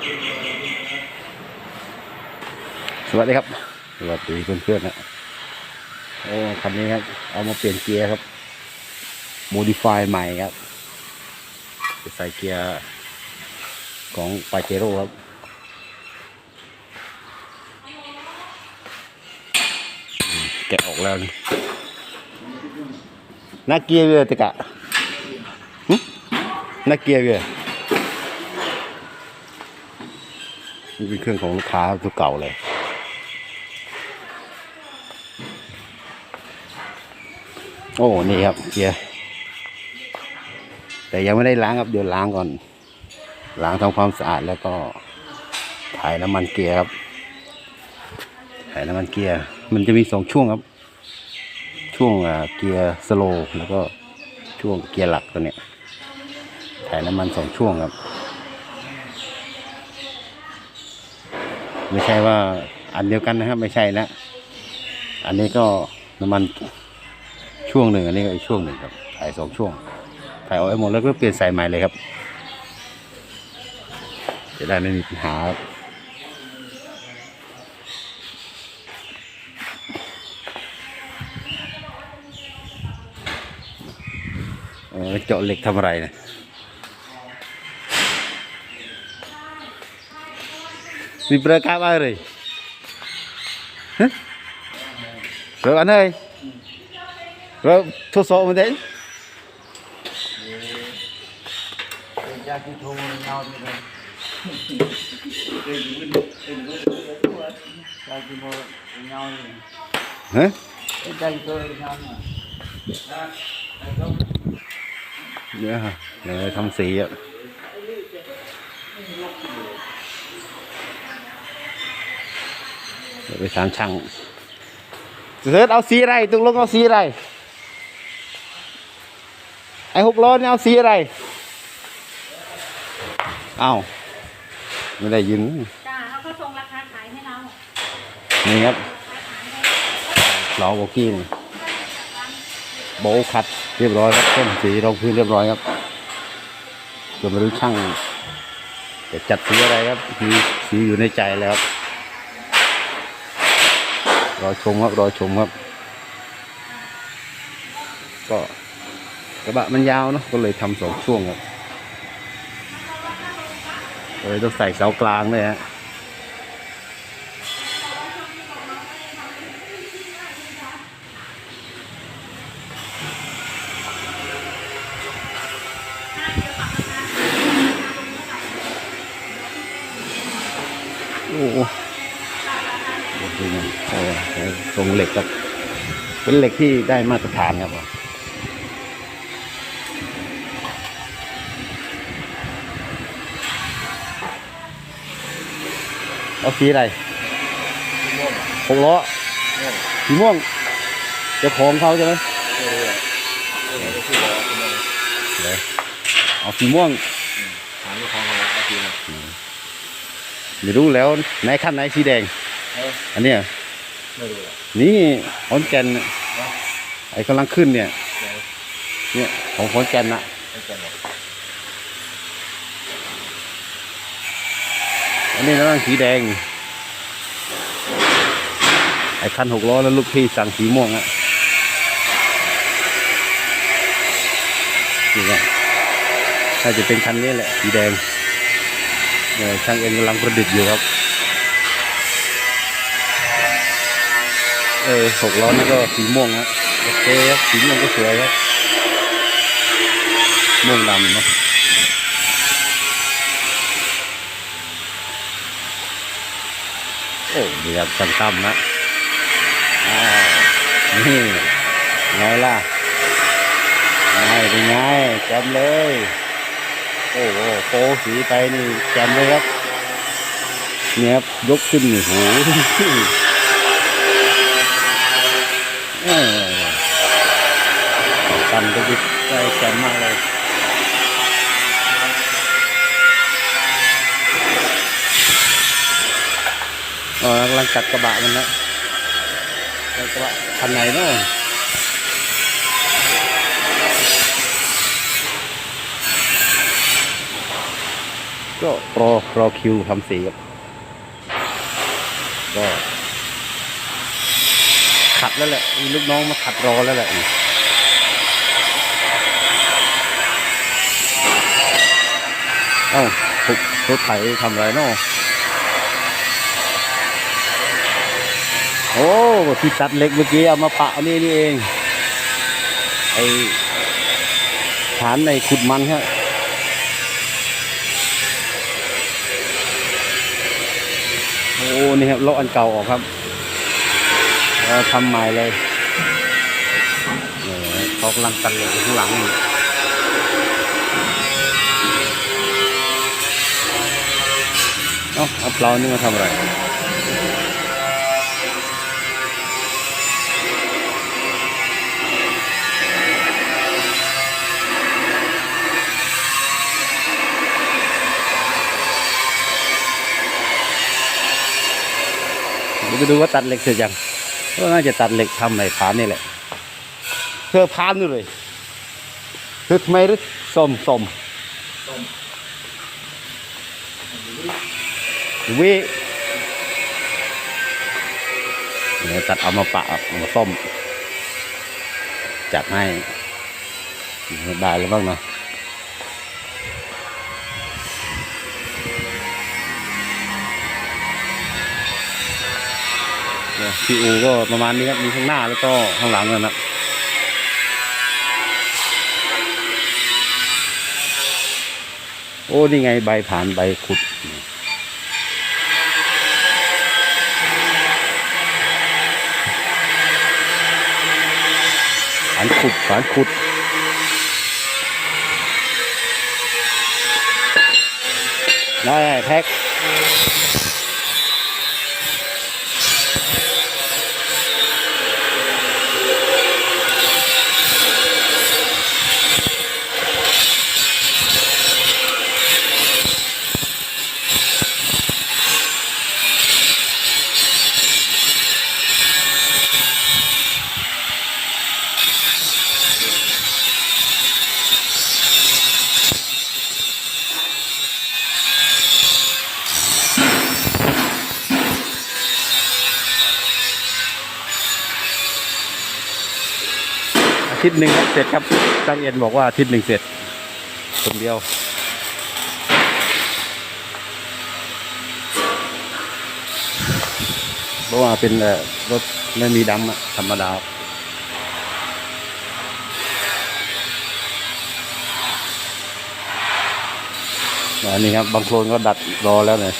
สวัสดีครับ สวัสดีเพื่อนๆนะโอ้คันนี้ครับ เอามาเปลี่ยนเกียร์ครับ โมดิฟายใหม่ครับจะใส่เกียร์ของปาเจโร่ครับแกะออกแล้วนี่น้าเกียร์เรือตะกะน้าเกียร์เรือ นี่เป็นเครื่องของลูกค้าตัวเก่าเลยโอ้นี่ครับเกียร์แต่ยังไม่ได้ล้างครับเดี๋ยวล้างก่อน ล้างทำความสะอาดแล้วก็ถ่ายน้ำมันเกียร์ครับถ่ายน้ำมันเกียร์มันจะมีสองช่วงครับ ช่วงเกียร์สโลว์แล้วก็ช่วงเกียร์หลักตัวเนี้ยถ่ายน้ำมันสองช่วงครับ ไม่ใช่ว่าอันเดียวกันนะครับ ไม่ใช่นะอันนี้ก็น้ำมันช่วงหนึ่งอันนี้ก็อีกช่วงหนึ่งครับถ่ายสองช่วงถ่ายเอาไว้หมดแล้วก็เปลี่ยนสายใหม่เลยครับ จะได้ไม่มีปัญหาครับเออเจาะเหล็กทำอะไรนะ Vibra cá ba rồi Rồi bạn ơi Rồi thuốc số mà thế Hả? Dạ, dạ, yeah, yeah, không xì ạ. ไปถามช่างเสิร์ชเอาสีอะไรตกลงเอาสีอะไร ไอ้หกล้อเนี่ยเอาสีอะไร เอ้า ไม่ได้ยิน จ้าเขาก็ทรงราคาขายให้เรานี่ครับขายขายให้ล้อโบกี้นี่โบว์คัดเรียบร้อยครับเส้นสีรองพื้นเรียบร้อยครับจะมาดูช่างจะจัดสีอะไรครับมีสีอยู่ในใจแล้วครับ รอชมครับรอชมครับ ก็กระบะมันยาวเนอะก็เลยทำสองช่วงครับเลยต้องใส่เสากลางเลยฮะโอ้ ดูมันโอ้โหทรงเหล็กครับ เป็นเหล็กที่ได้มาตรฐานครับผมเอาสีอะไรหกล้อสีม่วงเจ้าของเขาใช่ไหมเดี๋ยวเอาสีม่วงถามลูกค้าเขาเอาทีนะไม่รู้แล้วไหนขั้นไหนสีแดง เอออันเนี้ยไม่รู้หรอกนี่ขอนแก่นน่ะไอ้กำลังขึ้นเนี่ย ไหนเนี่ยของขอนแก่นน่ะ ไม่เป็นหรอกอันนี้กำลังสีแดง ไอ้คันหกล้อแล้วลูกพี่สั่งสีม่วงอะนี่ไงน่าจะเป็นคันนี้แหละ สีแดงเออช่างเอ็นกำลังประดิษฐ์อยู่ครับ ออหกล้อนี่ก็สีม่วงฮะโอเคครับสีม่วงก็สวยครับม่วงดำเนาะโอ้ดีครับช่างตั้มนะอ้าวนี่ไงล่ะไงเป็นไงแจมเลย โอ้โหโปสีไปนี่แจมเลยครับเนี่ยยกขึ้นนี่โห เออทำได้ดีได้แจ่มมากเลยกำลังจัดกระบะมันนะกระบะคันไหนเนาะก็รอรอคิวทำสีครับก็ ขัดแล้วแหละมีลูกน้องมาขัดรอแล้วแหละเอ้าทุกรถไถทำไรเนาะโอ้ที่ตัดเหล็กเมื่อกี้เอามาปะนี่นี่เอง ไอฐานในขุดมันฮะโอ้ นี่ครับลอกอันเก่าออกครับ เราทำใหม่เลยเนี่ยเขากำลังตัดเหล็กข้างหลังนี่เอ้าเอาเปล่านี่มาทำอะไรไปดูว่าตัดเหล็กเสร็จยัง ก็น่าจะตัดเหล็กทำในพานนี่แหละ เธอพานนู่เลยเธอทำไมหรือสมสมวิเนี่ยตัดเอามาปะเอามาส้มจัดให้ได้แล้วบ้างเนาะ เนี่ยพี่อูก็ประมาณนี้ครับ มีข้างหน้าแล้วก็ข้างหลังกันนะโอ้ นี่ไงใบผ่านใบขุด ผ่านขุด ผ่านขุดได้แพ็ค ทิตย์หนึ่งครับเสร็จครับตั้งเอ็นบอกว่าอาทิตย์หนึ่งเสร็จคนเดียวเพราะว่าเป็นรถไม่มีดำอะธรรมดาอันนี้ครับบางโคลนก็ดัดรอแล้วเนี่ย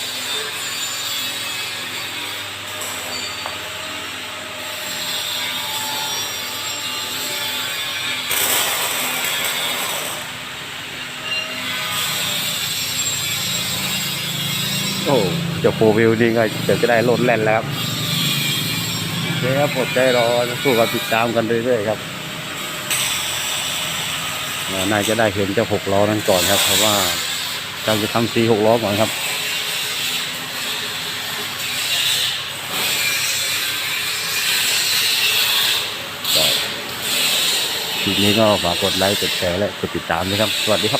โอ้ เจะโฟวิวนี่ก็เดี๋ยวจะได้รถแล่นแล้วครับโอเคครับอดใจรอสู้กับติดตามกันเรื่อยๆครับอ่าน่าจะได้เห็นเจ้าหกล้อนั้นก่อนครับเพราะว่าเราจะทำซีหกล้อก่อนครับก็คลิปนี้ก็ฝากกดไลค์ กดแชร์ และกดติดตามด้วยครับ สวัสดีครับ